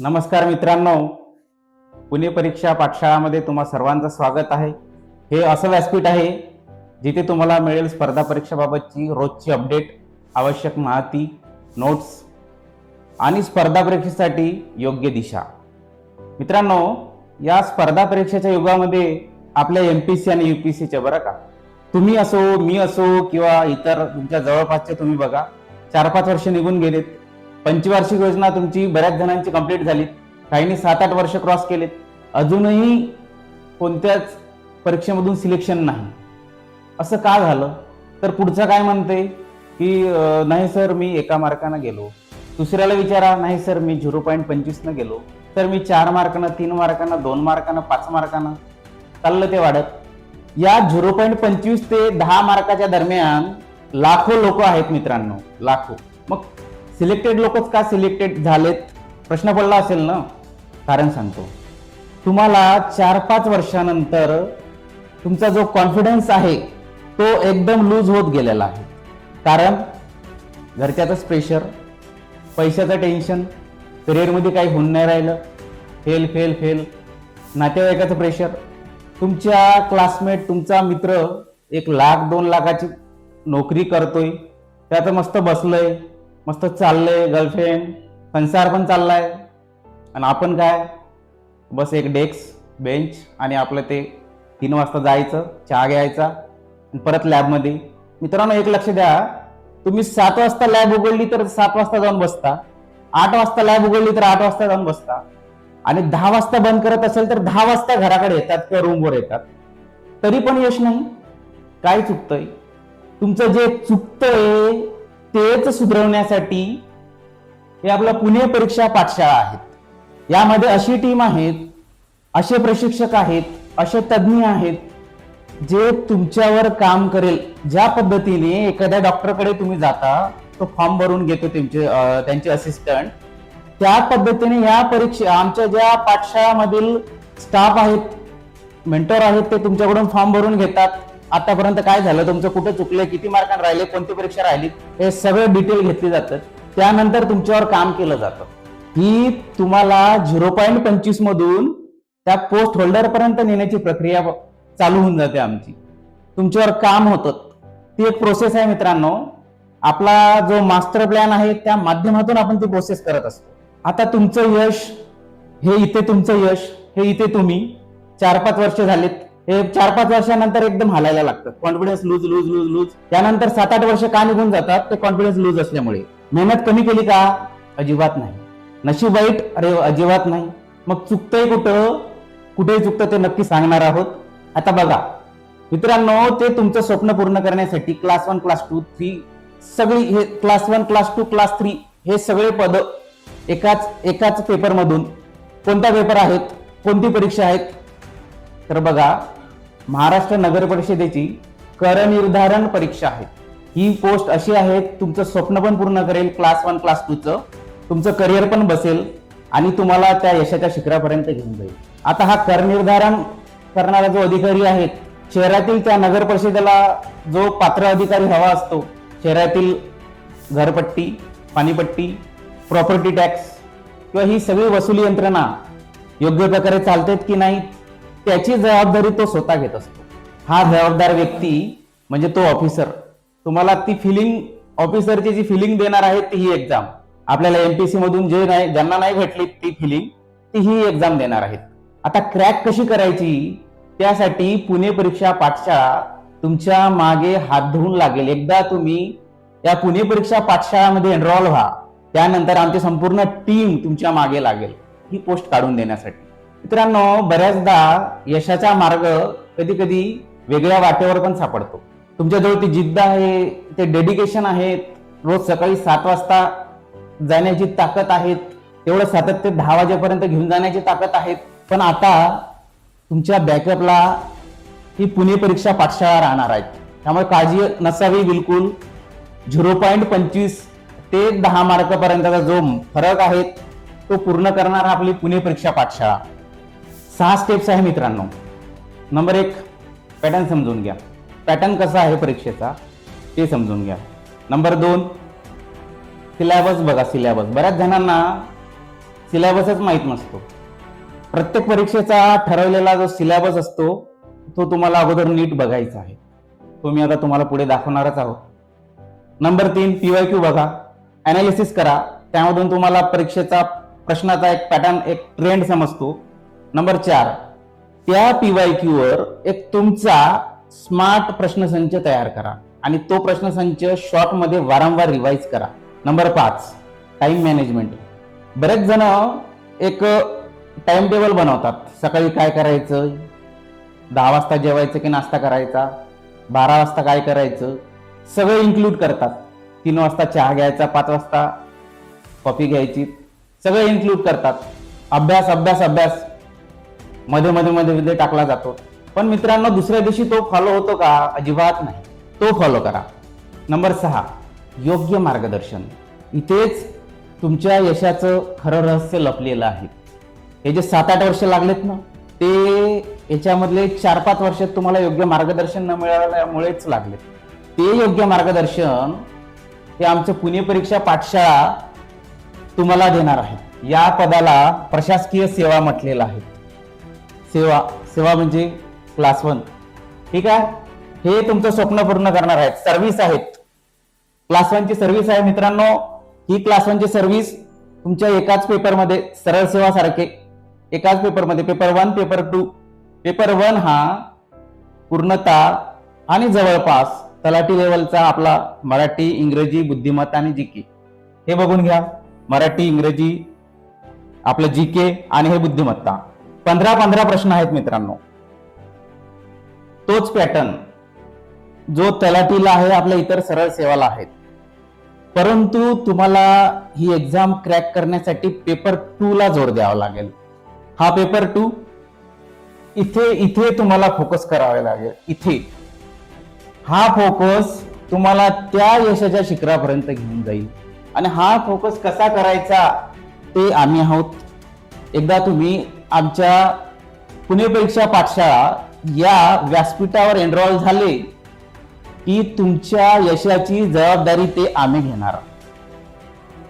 नमस्कार मित्रांनो. पुणे परीक्षा पाठशाळामध्ये तुम्हा सर्वांचं स्वागत आहे. हे असं व्यासपीठ आहे जिथे तुम्हाला मिळेल स्पर्धा परीक्षेबाबतची रोजची अपडेट आवश्यक माहिती नोट्स आणि स्पर्धा परीक्षेसाठी योग्य दिशा. मित्रांनो या स्पर्धा परीक्षेच्या युगामध्ये आपल्या एम पी सी आणि यू पी सीच्या बरं का? तुम्ही असो मी असो किंवा इतर तुमच्या जवळपासचे तुम्ही बघा चार पाच वर्ष निघून गेलेत. पंचवार्षिक योजना तुमची बऱ्याच जणांची कंप्लीट झाली काहींनी सात आठ वर्ष क्रॉस केलेत. अजूनही कोणत्याच परीक्षेमधून सिलेक्शन नाही. असं का झालं? तर पुढचं काय म्हणते की नाही सर मी एका मार्कानं गेलो. दुसऱ्याला विचारा नाही सर मी झिरो पॉईंट पंचवीसनं गेलो. तर मी चार मार्कानं तीन मार्कानं दोन मार्कानं पाच मार्कानं. चाललं ते वाढत. या झिरो पॉईंट पंचवीस ते दहा मार्काच्या दरम्यान लाखो लोक आहेत मित्रांनो. लाखो. मग सिलेक्टेड लोकच का सिलेक्टेड झालेत? प्रश्न पडला असेल ना? कारण सांगतो. तुम्हाला चार पाच वर्षानंतर तुमचा जो कॉन्फिडन्स आहे तो एकदम लूज होत गेलेला आहे. कारण घरच्याचंच प्रेशर पैशाचं टेन्शन करिअरमध्ये काही होऊन नाही राहिलं. फेल फेल फेल नातेवाईकाचं प्रेशर तुमच्या क्लासमेट तुमचा मित्र एक लाख दोन लाखाची नोकरी करतोय. त्याचं मस्त बसलंय. मस्त चाललंय गर्लफ्रेंड संसार पण चाललाय. आणि आपण काय? बस एक डेस्क बेंच आणि आपलं ते तीन वाजता जायचं चहा घ्यायचा परत लॅबमध्ये मित्रांनो एक लक्ष द्या. तुम्ही सात वाजता लॅब उघडली तर सात वाजता जाऊन बसता. आठ वाजता लॅब उघडली तर आठ वाजता जाऊन बसता. आणि दहा वाजता बंद करत असेल तर दहा वाजता घराकडे येतात किंवा रूमवर येतात. तरी पण यश नाही. काय चुकतंय? तुमचं जे चुकतंय तेच सुधरवण्यासाठी हे आपलं पुणे परीक्षा पाठशाळा आहेत. यामध्ये अशी टीम आहेत असे प्रशिक्षक आहेत असे तज्ज्ञ आहेत जे तुमच्यावर काम करेल. ज्या पद्धतीने एखाद्या डॉक्टरकडे तुम्ही जाता तो फॉर्म भरून घेतो त्यांचे त्यांचे असिस्टंट त्या पद्धतीने या परीक्षा आमच्या ज्या पाठशाळामधील स्टाफ आहेत मेंटर आहेत ते तुमच्याकडून फॉर्म भरून घेतात. आतापर्यंत काय झालं तुमचं कुठं चुकलंय किती मार्कांना राहिले कोणती परीक्षा राहिली हे सगळे डिटेल घेतली जातात त्यानंतर तुमच्यावर काम केलं जातं. ही तुम्हाला झिरो पॉईंट पंचवीस मधून त्या पोस्ट होल्डर पर्यंत नेण्याची प्रक्रिया चालू होऊन जाते आमची. तुमच्यावर काम होतं. ती एक प्रोसेस आहे मित्रांनो. आपला जो मास्टर प्लॅन आहे त्या माध्यमातून आपण ती प्रोसेस करत असतो. आता तुमचं यश हे इथे तुमचं यश हे इथे तुम्ही. चार पाच वर्ष झालेत. हे चार पाच वर्षानंतर एकदम हलायला लागतं. Confidence lose lose lose lose त्यानंतर सात आठ वर्ष का निघून जातात? ते कॉन्फिडन्स लूज असल्यामुळे. मेहनत कमी केली का? अजिबात नाही. नशीब वाईट? अरे अजिबात नाही. मग चुकतंय कुठं? कुठे चुकतं ते नक्की सांगणार आहोत. आता बघा. मित्रांनो ते तुमचं स्वप्न पूर्ण करण्यासाठी class one class two three सगळी हे class one class two class three हे सगळे पद एकाच एकाच पेपरमधून कोणता पेपर आहेत? कोणती परीक्षा आहेत? तर बघा. महाराष्ट्र नगर परिषदेची करनिर्धारण परीक्षा आहे. ही पोस्ट अशी आहे तुमचं स्वप्न पण पूर्ण करेल क्लास वन क्लास टूचं तुमचं करिअर पण बसेल आणि तुम्हाला त्या यशाच्या शिखरापर्यंत घेऊन जाईल. आता हा करनिर्धारण करणारा जो अधिकारी आहे शहरातील त्या नगर परिषदेला जो पात्र अधिकारी हवा असतो शहरातील घरपट्टी पाणीपट्टी प्रॉपर्टी टॅक्स किंवा ही सगळी वसुली यंत्रणा योग्य प्रकारे चालतेत की नाही त्याची जबाबदारी तो स्वतः घेत असतो. हा जबाबदार व्यक्ती म्हणजे तो ऑफिसर तुम्हाला ती फिलिंग ऑफिसरची जी फिलिंग देणार आहे ती ही एक्झाम आपल्याला एमपीसी मधून जे नाही ज्यांना नाही भेटली ती फिलिंग ती ही एक्झाम देणार आहेत. आता क्रॅक कशी करायची? त्यासाठी पुणे परीक्षा पाठशाळा तुमच्या मागे हात धुवून लागेल. एकदा तुम्ही या पुणे परीक्षा पाठशाळामध्ये एनरॉल व्हा. त्यानंतर आमची संपूर्ण टीम तुमच्या मागे लागेल. ही पोस्ट काढून देण्यासाठी. मित्रांनो बऱ्याचदा यशाचा मार्ग कधी कधी वेगळ्या वाटेवर पण सापडतो. तुमच्याजवळ ती जिद्द आहे ते डेडिकेशन आहे रोज सकाळी सात वाजता जाण्याची ताकद आहेत तेवढं सातत्य दहा वाजेपर्यंत घेऊन जाण्याची ताकद आहेत. पण आता तुमच्या बॅकअपला ही पुणे परीक्षा पाठशाळा राहणार आहेत. त्यामुळे काळजी नसावी बिलकुल. झिरो पॉईंट पंचवीस ते दहा मार्कपर्यंतचा जो फरक आहे तो पूर्ण करणार आपली पुणे परीक्षा पाठशाळा. सहा स्टेप्स आहे मित्रांनो. नंबर एक पॅटर्न समजून घ्या. पॅटर्न कसा आहे परीक्षेचा ते समजून घ्या. नंबर दोन सिलॅबस बघा सिलॅबस बऱ्याच जणांना सिलॅबसच माहीत नसतो. प्रत्येक परीक्षेचा ठरवलेला जो सिलॅबस असतो तो तुम्हाला अगोदर नीट बघायचा आहे. तो मी आता तुम्हाला पुढे दाखवणारच आहोत. नंबर तीन पी वाय क्यू बघा. अनालिसिस करा. त्यामधून तुम्हाला परीक्षेचा प्रश्नाचा एक पॅटर्न एक ट्रेंड समजतो. नंबर चार त्या पीवाय क्यू वर एक तुमचा स्मार्ट प्रश्नसंच तयार करा आणि तो प्रश्नसंच शॉर्टमध्ये वारंवार रिवाईज करा. नंबर पाच टाइम मॅनेजमेंट. बरेच जण एक टाइम टेबल बनवतात. सकाळी काय करायचं? दहा वाजता जेवायचं की नाश्ता करायचा? बारा वाजता काय करायचं? सगळं इन्क्लूड करतात. तीन वाजता चहा घ्यायचा पाच वाजता कॉफी घ्यायची. सगळं इन्क्लूड करतात. अभ्यास अभ्यास अभ्यास. मध्ये मध्ये मध्ये मध्ये टाकला जातो. पण मित्रांनो दुसऱ्या दिवशी तो फॉलो होतो का? अजिबात नाही. तो फॉलो करा. नंबर सहा योग्य मार्गदर्शन. इथेच तुमच्या यशाचं खरं रहस्य लपलेलं आहे. हे जे सात आठ वर्ष लागलेत ना ते याच्यामधले चार पाच वर्षात तुम्हाला योग्य मार्गदर्शन न मिळाल्यामुळेच लागले ते योग्य मार्गदर्शन हे आमचं पुणे परीक्षा पाठशाळा तुम्हाला देणार आहे. या पदाला प्रशासकीय सेवा म्हटलेलं आहे. सेवा सेवा म्हणजे क्लास वन ठीक आहे? हे तुमचं स्वप्न पूर्ण करणार आहेत. सर्व्हिस आहेत. क्लास वनची सर्व्हिस आहे मित्रांनो. ही क्लास वनची सर्व्हिस तुमच्या एकाच पेपरमध्ये सरळ सेवा सारखे एकाच पेपरमध्ये paper one paper two paper one हा पूर्णता आणि जवळपास तलाठी लेवलचा आपला मराठी इंग्रजी बुद्धिमत्ता आणि जीके हे बघून घ्या. मराठी इंग्रजी आपलं जीके आणि हे बुद्धिमत्ता. पंधरा पंधरा प्रश्न आहेत मित्रांनो. तोच पॅटर्न जो तलाटीला आहे आपल्या इतर सरळ सेवाला आहेत. परंतु तुम्हाला ही एक्झाम क्रॅक करण्यासाठी पेपर टू ला जोर द्यावा लागेल. हा पेपर टू इथे इथे तुम्हाला फोकस करावे लागेल. इथे. हा फोकस तुम्हाला त्या यशाच्या शिखरापर्यंत घेऊन जाईल. आणि हा फोकस कसा करायचा ते आम्ही आहोत. एकदा तुम्ही आमच्या पुणे परीक्षा पाठशाळा या व्यासपीठावर एनरोल झाले की तुमच्या यशाची जबाबदारी ते आम्ही घेणार.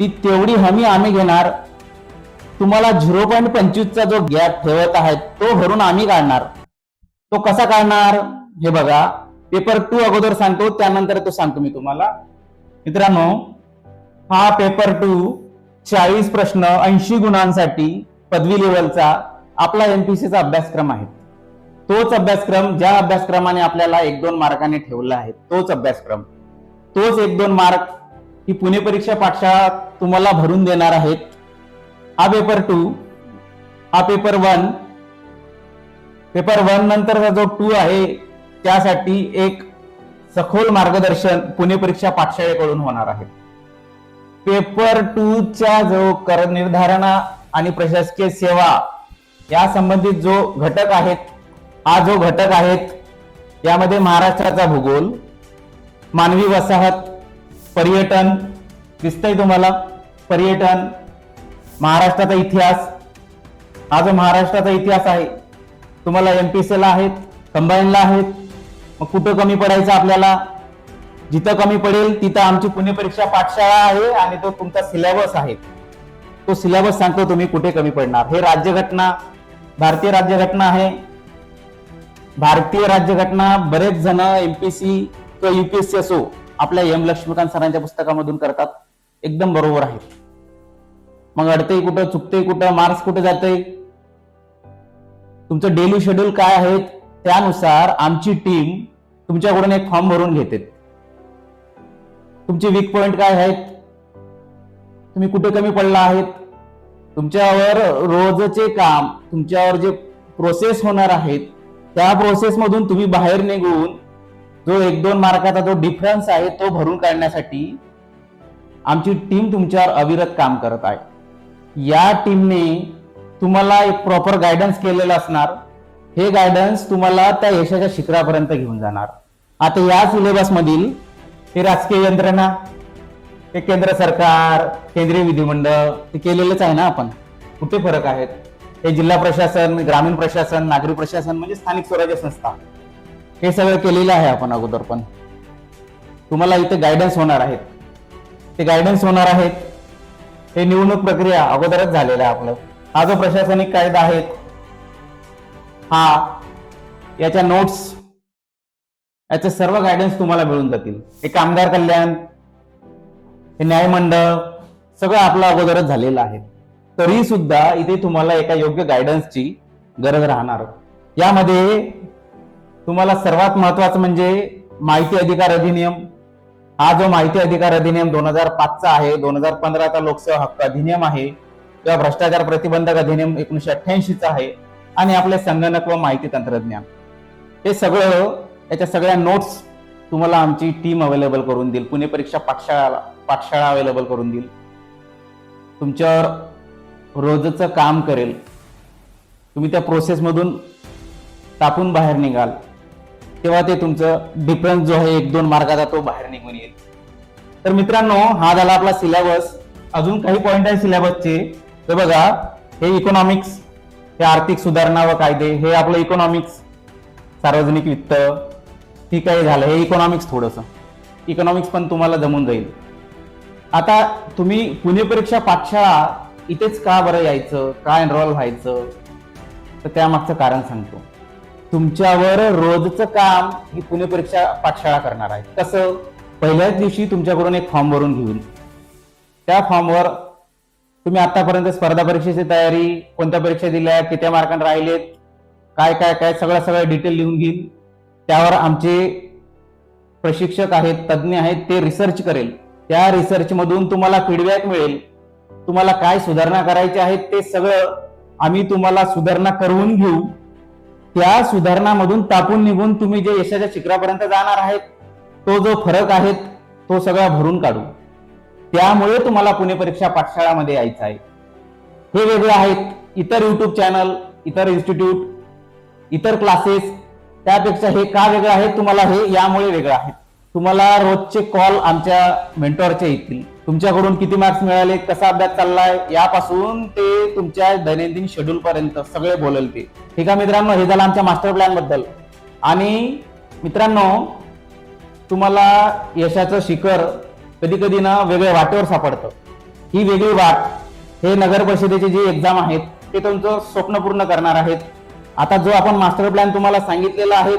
ती तेवढी हमी आम्ही घेणार. तुम्हाला झिरो पॉईंट पंचवीसचा जो गॅप ठेवत आहे तो भरून आम्ही काढणार. तो कसा काढणार? हे बघा. पेपर टू अगोदर सांगतो त्यानंतर तो सांगतो मी तुम्हाला. मित्रांनो हा पेपर टू चाळीस प्रश्न ऐंशी गुणांसाठी पदवी लेवलचा आपला एमपीसीचा अभ्यासक्रम आहे. तोच अभ्यासक्रम ज्या अभ्यासक्रमाने आपल्याला एक दोन मार्काने ठेवला आहे तोच अभ्यासक्रम. तोच एक दोन मार्क ही पुणे परीक्षा पाठशाळा तुम्हाला भरून देणार आहेत. हा पेपर टू हा पेपर वन पेपर वन नंतरचा जो टू आहे त्यासाठी एक सखोल मार्गदर्शन पुणे परीक्षा पाठशाळेकडून होणार आहे. पेपर टूच्या जो कर निर्धारणा आणि प्रशासकीय सेवा या संबंधित जो घटक आहेत हा जो घटक आहेत यामध्ये महाराष्ट्राचा भूगोल मानवी वसाहत पर्यटन दिसतंय तुम्हाला पर्यटन महाराष्ट्राचा इतिहास हा जो महाराष्ट्राचा इतिहास आहे तुम्हाला एम पी सीला आहेत कंबाईनला आहेत मग कुठं कमी पडायचं आपल्याला? जिथं कमी पडेल तिथं आमची पुणे परीक्षा पाठशाळा आहे आणि तो तुमचा सिलेबस आहे. तो सिलेबस सांगतो तुम्ही कुठे कमी पडणार? हे राज्यघटना भारतीय राज्यघटना आहे. भारतीय राज्यघटना बरेच जण एमपीसी किंवा युपीएससी असो आपल्या एम लक्ष्मीकांत सरांच्या पुस्तकामधून करतात. एकदम बरोबर आहे. मग अडतंय कुठं चुकते कुठं मार्क्स कुठं जाते तुमचं डेली शेड्यूल काय आहेत त्यानुसार आमची टीम तुमच्याकडून एक फॉर्म भरून घेते. तुमचे वीक पॉइंट काय आहेत? तुम्ही कुठे कमी पडला आहेत? तुमच्यावर रोजचे काम तुमच्यावर जे प्रोसेस होणार आहेत त्या प्रोसेसमधून तुम्ही बाहेर निघून जो एक दोन मार्काचा जो डिफरन्स आहे तो भरून काढण्यासाठी आमची टीम तुमच्यावर अविरत काम करत आहे. या टीमने तुम्हाला एक प्रॉपर गायडन्स केलेलं असणार. हे गायडन्स तुम्हाला त्या यशाच्या शिखरापर्यंत घेऊन जाणार. आता या सिलेबसमधील हे राजकीय यंत्रणा हे केंद्र सरकार केंद्रीय विधिमंडळ ते केलेलंच आहे ना आपण. कुठे फरक आहेत हे जिल्हा प्रशासन ग्रामीण प्रशासन नागरी प्रशासन म्हणजे स्थानिक स्वराज्य संस्था. हे सगळं केलेलं आहे आपण अगोदर पण. तुम्हाला इथे गायडन्स होणार आहेत. ते गायडन्स होणार आहेत. हे निवडणूक प्रक्रिया अगोदरच झालेलं आहे आपलं. हा जो प्रशासनिक कायदा आहे हा याच्या नोट्स याचे सर्व गायडन्स तुम्हाला मिळून जातील. हे कामगार कल्याण हे न्यायमंडळ सगळं आपलं अगोदरच झालेलं आहे. तरी सुद्धा इथे तुम्हाला एका योग्य गायडन्सची गरज राहणार. यामध्ये तुम्हाला सर्वात महत्वाचं म्हणजे माहिती अधिकार अधिनियम. हा जो माहिती अधिकार अधिनियम दोन हजार पाचचा आहे दोन हजार पंधराचा लोकसेवा हक्क अधिनियम आहे किंवा भ्रष्टाचार प्रतिबंधक अधिनियम एकोणीशे अठ्ठ्याऐंशीचा आहे आणि आपले संगणक व माहिती तंत्रज्ञान. हे सगळं याच्या सगळ्या नोट्स तुम्हाला आमची टीम अवेलेबल करून देईल. पुणे परीक्षा पाठशाळाला. पाठशाळा अवेलेबल करून देईल. तुमच्यावर रोजचं काम करेल. तुम्ही त्या प्रोसेसमधून तापून बाहेर निघाल. तेव्हा ते तुमचं डिफरन्स जो आहे एक दोन मार्गाचा तो बाहेर निघून येईल. तर मित्रांनो हा झाला आपला सिलेबस अजून काही पॉईंट आहे सिलेबसचे तर बघा हे इकॉनॉमिक्स हे आर्थिक सुधारणा व कायदे हे आपलं इकॉनॉमिक्स सार्वजनिक वित्त ठीक आहे झालं. हे इकॉनॉमिक्स थोडंसं. इकॉनॉमिक्स पण तुम्हाला जमून जाईल. आता तुम्ही पुणे परीक्षा पाठशाळा इथेच का बरं यायचं? का एनरोल व्हायचं? तर त्यामागचं कारण सांगतो. तुमच्यावर रोजचं काम ही पुणे परीक्षा पाठशाळा करणार आहे. कसं? पहिल्याच दिवशी तुमच्याकडून एक फॉर्म भरून घेऊन. त्या फॉर्मवर तुम्ही आतापर्यंत स्पर्धा परीक्षेची तयारी कोणत्या परीक्षा दिल्या किती मार्कांना राहिलेत काय काय काय सगळं सगळं डिटेल लिहून घेईन. त्यावर आमचे प्रशिक्षक आहेत तज्ज्ञ आहेत ते रिसर्च करेल. त्या रिसर्च मधून तुम्हाला फीडबॅक मिळेल. तुम्हाला काय सुधारणा करायची आहेत ते सगळं आम्ही तुम्हाला सुधारणा करून घेऊ. त्या सुधारणामधून तापून निघून तुम्ही जे यशाच्या शिखरापर्यंत जाणार आहेत तो जो फरक आहे तो सगळा भरून काढू. त्यामुळे तुम्हाला पुणे परीक्षा पाठशाळामध्ये यायचं आहे. हे वेगळे आहेत. इतर युट्यूब चॅनल इतर इन्स्टिट्यूट इतर क्लासेस त्यापेक्षा हे का वेगळं आहे तुम्हाला हे यामुळे वेगळं आहे. तुम्हाला रोजचे कॉल आमच्या मेंटॉरचे येतील. तुमच्याकडून किती मार्क्स मिळाले कसा अभ्यास चाललाय यापासून ते तुमच्या दैनंदिन शेड्यूल पर्यंत सगळे बोलेल ते. ठीक आहे मित्रांनो हे झालं आमच्या मास्टर प्लॅनबद्दल. आणि मित्रांनो तुम्हाला यशाचं शिखर कधी कधी ना वेगळ्या वाटेवर सापडतं. ही वेगळी वाट हे नगर परिषदेचे जे एक्झाम आहेत ते तुमचं स्वप्न पूर्ण करणार आहेत. आता जो आपण मास्टर प्लॅन तुम्हाला सांगितलेला आहे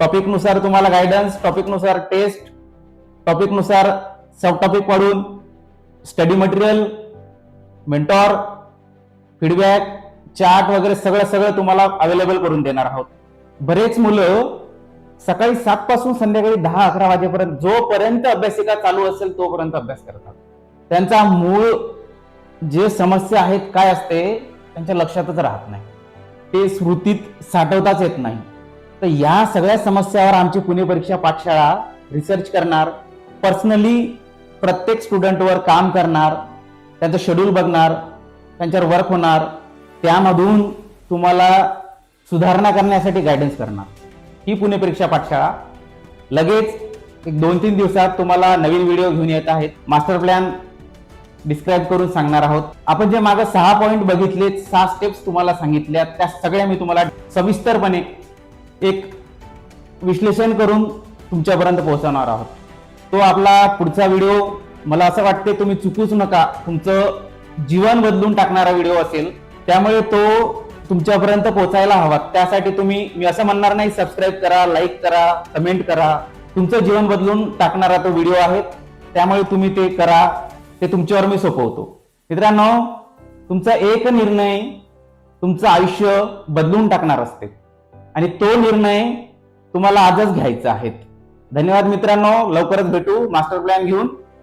टॉपिकनुसार तुम्हाला गायडन्स टॉपिकनुसार टेस्ट टॉपिकनुसार सब टॉपिक पडून study material mentor feedback chart वगैरे सगळं सगळं तुम्हाला अवेलेबल करून देणार आहोत. बरेच मुलं सकाळी सात पासून संध्याकाळी दहा अकरा वाजेपर्यंत जोपर्यंत अभ्यासिका चालू असेल तोपर्यंत अभ्यास करतात. त्यांचा मूळ जे समस्या आहेत काय असते त्यांच्या लक्षातच राहत नाही. ते स्मृतीत साठवताच येत नाही. तर या सगळ्या समस्यावर आमची पुणे परीक्षा पाठशाळा रिसर्च करणार पर्सनली प्रत्येक स्टुडंटवर काम करणार त्यांचं शेड्यूल बघणार त्यांच्यावर वर्क होणार त्यामधून तुम्हाला सुधारणा करण्यासाठी गायडन्स करणार. ही पुणे परीक्षा पाठशाळा. लगेच एक दोन तीन दिवसात तुम्हाला नवीन व्हिडिओ घेऊन येत आहेत. मास्टर प्लॅन डिस्क्राईब करून सांगणार आहोत. आपण जे मागं सहा पॉईंट बघितले सहा स्टेप्स तुम्हाला सांगितल्या त्या सगळ्या मी तुम्हाला सविस्तरपणे एक विश्लेषण करून तुमच्यापर्यंत पोहोचवणार आहोत. तो आपला पुढचा व्हिडिओ. मला असं वाटते तुम्ही चुकूच नका. तुमचं जीवन बदलून टाकणारा व्हिडिओ असेल. त्यामुळे तो तुमच्यापर्यंत पोहोचायला हवा त्यासाठी तुम्ही मी असं म्हणणार नाही सबस्क्राईब करा लाईक करा कमेंट करा. तुमचं जीवन बदलून टाकणारा तो व्हिडिओ आहे. त्यामुळे तुम्ही ते करा. ते तुमच्यावर मी सोपवतो. मित्रांनो तुमचा एक निर्णय तुमचं आयुष्य बदलून टाकणार असते. आणि तो निर्णय तुम्हाला आजच घ्यायचा आहे. धन्यवाद मित्रांनो. लवकरच भेटू. मास्टर प्लॅन घेऊन.